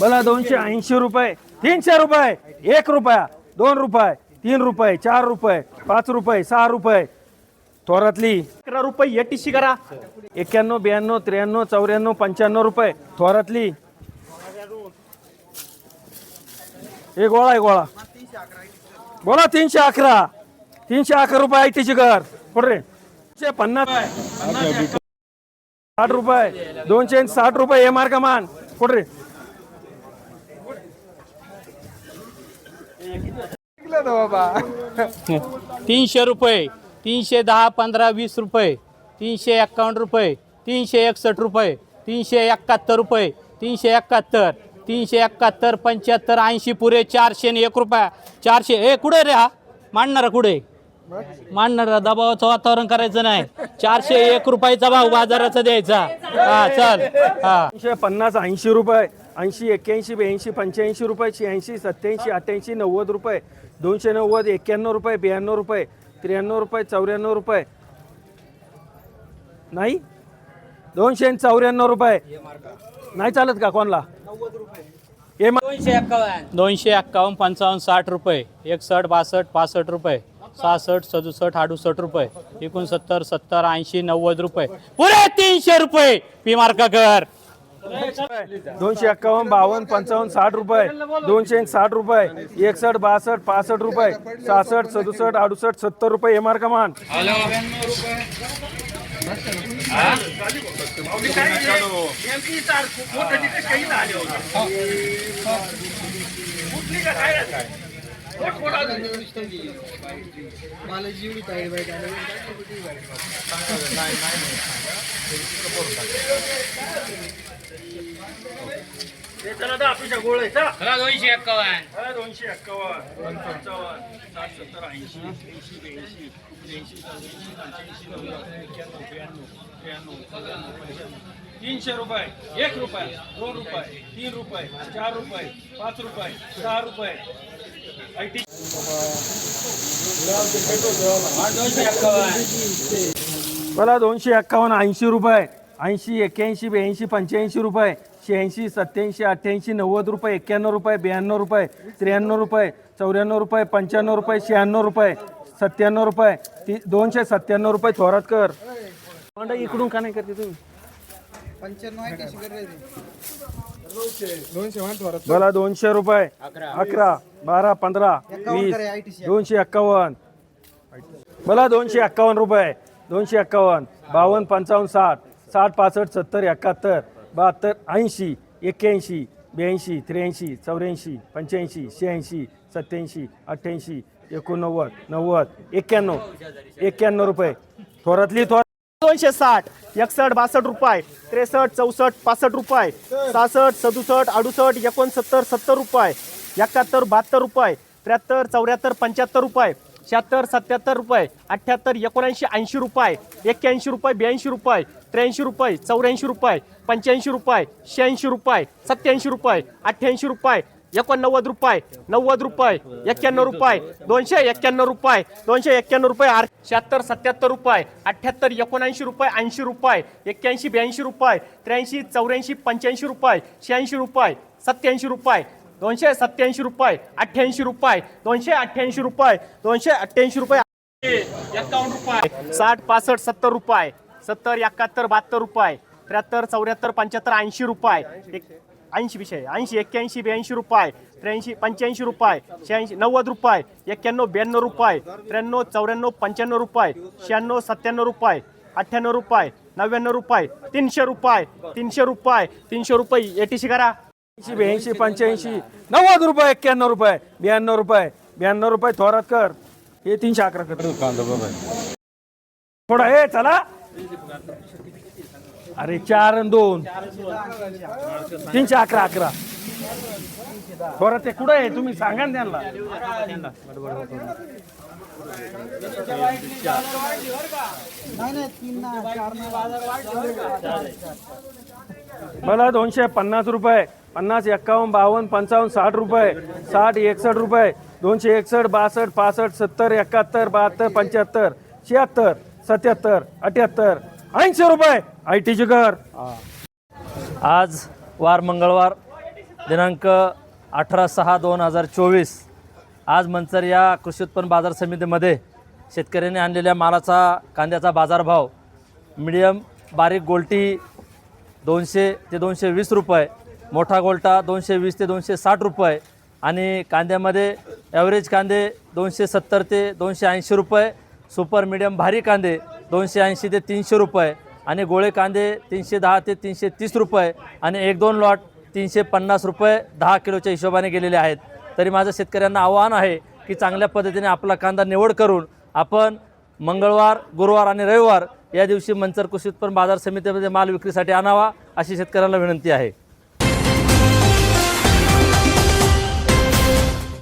बोला दोनशे ऐंशी रुपये तीनशे रुपये एक रुपया दोन रुपये तीन रुपये चार रुपये पाच रुपये सहा रुपये. थोरातली. अकरा रुपये एटीसी करा. एक्क्याण्णव ब्याण्णव त्र्याण्णव चौऱ्याण्णव पंच्याण्णव रुपये. थोरातली. एक गोळा आहे गोळा. बोला तीनशे अकरा. तीनशे अकरा रुपये आय टीची कर. रे तीनशे पन्नास साठ रुपये। दोनशे साठ रुपये एम आर का मान। कुठे रे? तीनशे रुपये तीनशे दहा पंधरा वीस रुपये तीनशे एक्कावन्न रुपये तीनशे एकसष्ट रुपये तीनशे एकाहत्तर रुपये तीनशे एकाहत्तर तीनशे एकाहत्तर पंच्याहत्तर ऐंशी पुरे चारशे एक रुपया चारशे ए कुठे रे हा? मांडणारा कुठे? मांडणारा दबावाचं वातावरण करायचं नाही. चारशे एक रुपयाचा भाव बाजाराचा द्यायचा. हा चल. हा. दोनशे पन्नास ऐंशी रुपये ऐंशी एक्क्याऐंशी ब्याऐंशी पंच्याऐंशी रुपये शहाऐंशी सत्याऐंशी अठ्ठ्याऐंशी नव्वद रुपये दोनशे नव्वद एक्क्याण्णव रुपये ब्याण्णव रुपये त्र्याण्णव रुपये चौऱ्याण्णव रुपये. नाही? दोनशे आणि चौऱ्याण्णव रुपये. नाही चालत का कोणला? एम दोनशे एक्कावन्न पंचावन्न साठ रुपये एकसष्ट बासष्ट पासष्ट रुपये. सहासष्ट सदुसष्ट अडुसष्ट रुपये. एकोणसत्तर सत्तर ऐंशी नव्वद रुपये. पुरे तीनशे रुपये. पी मार्का कर दोनशे एक्कावन्न बावन्न पंचावन्न साठ रुपये. दोनशे साठ रुपये. एकसष्ट बासष्ट पासष्ट रुपये. सहासष्ट सदुसष्ट अडुसष्ट सत्तर रुपये एम आर कमान दोनशे एक्कावन्न. दोनशे एक्कावन्न पंचावन्न साठ सत्तर ऐंशी ऐंशी ब्याऐंशी पंच्याऐंशी ब्याण्णव त्र्याण्णव तीनशे रुपये एक रुपये दोन रुपये तीन रुपये चार रुपये पाच रुपये सहा रुपये मला दोनशे एक्कावन्न ऐंशी रुपये ऐंशी एक्क्याऐंशी ब्याऐंशी पंच्याऐंशी रुपये शहाऐंशी सत्याऐंशी अठ्ठ्याऐंशी नव्वद रुपये एक्क्याण्णव रुपये ब्याण्णव रुपये त्र्याण्णव रुपये चौऱ्याण्णव रुपये पंच्याण्णव रुपये शहाण्णव रुपये सत्त्याण्णव रुपये ती दोनशे सत्त्याण्णव रुपये थोरात कर. मांडा इकडून का नाही करते तुम्ही? मला दोनशे रुपये अकरा. बारा पंधरा वीस दोनशे एक्कावन्न. मला दोनशे एक्कावन्न रुपये. दोनशे एक्कावन्न. बावन्न पंचावन्न साठ. साठ पासष्ट सत्तर एकाहत्तर बहात्तर ऐंशी एक्क्याऐंशी ब्याऐंशी त्र्याऐंशी चौऱ्याऐंशी पंच्याऐंशी शहाऐंशी सत्याऐंशी अठ्ठ्याऐंशी एकोणनव्वद नव्वद एक्क्याण्णव. एक्क्याण्णव रुपये. थोरातली थोर दोनशे साठ एकसष्ट बासष्ट रुपये त्रेसष्ट चौसष्ट पासष्ट रुपये सहासष्ट सदुसष्ट अडुसष्ट एकोणसत्तर सत्तर रुपये. एकाहत्तर बहात्तर रुपये त्र्याहत्तर चौऱ्याहत्तर पंच्याहत्तर रुपये शहात्तर सत्याहत्तर रुपये अठ्ठ्याहत्तर एकोणऐंशी ऐंशी रुपये एक्क्याऐंशी रुपये ब्याऐंशी रुपये त्र्याऐंशी रुपये चौऱ्याऐंशी रुपये पंच्याऐंशी रुपये शहाऐंशी रुपये सत्याऐंशी रुपये अठ्ठ्याऐंशी रुपये एकोणनव्वद रुपये नव्वद रुपये एक्क्याण्णव रुपये दोनशे एक्क्याण्णव रुपये दोनशे एक्क्याण्णव रुपये आठ शहात्तर सत्याहत्तर रुपये अठ्ठ्याहत्तर एकोणऐंशी रुपये ऐंशी रुपये एक्क्याऐंशी ब्याऐंशी रुपये त्र्याऐंशी चौऱ्याऐंशी पंच्याऐंशी रुपये शहाऐंशी रुपये सत्याऐंशी रुपये दोनशे सत्याऐंशी रुपये अठ्ठ्याऐंशी रुपये दोनशे अठ्ठ्याऐंशी रुपये दोनशे अठ्ठ्याऐंशी रुपये. एकावन्न रुपये. साठ पासष्ट सत्तर रुपये सत्तर एकाहत्तर बहात्तर रुपये त्र्याहत्तर चौऱ्याहत्तर पंच्याहत्तर ऐंशी रुपये. एक ऐंशी विषय ऐंशी एक्क्याऐंशी ब्याऐंशी रुपये त्र्याऐंशी पंच्याऐंशी रुपये शहाऐंशी नव्वद रुपये एक्क्याण्णव ब्याण्णव रुपये त्र्याण्णव चौऱ्याण्णव पंच्याण्णव रुपये शहाण्णव सत्त्याण्णव रुपये अठ्ठ्याण्णव रुपये नव्याण्णव रुपये तीनशे रुपये तीनशे रुपये तीनशे रुपये एटीसी करा. ऐंशी ब्याऐंशी पंच्याऐंशी नव्वद रुपये एक्क्याण्णव रुपये ब्याण्णव रुपये ब्याण्णव रुपये थोरात कर. हे तीनशे अकरा कर थोडा हे चला. अरे चार आणि दोन. तीनशे अकरा अकरा. बरं ते कुठं आहे? तुम्ही सांगा ना त्यांना. मला दोनशे पन्नास रुपये पन्नास एक्कावन्न बावन्न पंचावन्न साठ रुपये साठ एकसष्ट रुपये दोनशे एकसष्ट बासष्ट पासष्ट सत्तर एकाहत्तर बहात्तर पंच्याहत्तर शहात्तर सत्याहत्तर अठ्याहत्तर ऐंशी रुपये. आय टी कर आज वार मंगळवार. दिनांक अठरा सहा दोन हजार चोवीस. आज मंचर या कृषी उत्पन्न बाजार समितीमध्ये शेतकऱ्यांनी आणलेल्या मालाचा कांद्याचा बाजारभाव मिडियम बारीक गोलटी दोनशे ते दोनशे वीस रुपये मोठा गोल्टा दोनशे वीस ते दोनशे साठ रुपये आणि कांद्यामध्ये ॲव्हरेज कांदे दोनशे सत्तर ते दोनशे ऐंशी रुपये सुपर मिडियम भारी कांदे दोनशे ऐंशी ते तीनशे रुपये आणि गोळे कांदे तीनशे दहा ते तीनशे तीस रुपये आणि एक दोन लॉट तीनशे पन्नास रुपये दहा किलोच्या हिशोबाने गेलेले आहेत. तरी माझं शेतकऱ्यांना आव्हान आहे की चांगल्या पद्धतीने आपला कांदा निवड करून आपण मंगळवार गुरुवार आणि रविवार या दिवशी मंचर कृषी उत्पन्न बाजार समितीमध्ये माल विक्रीसाठी आणावा अशी शेतकऱ्यांना विनंती आहे.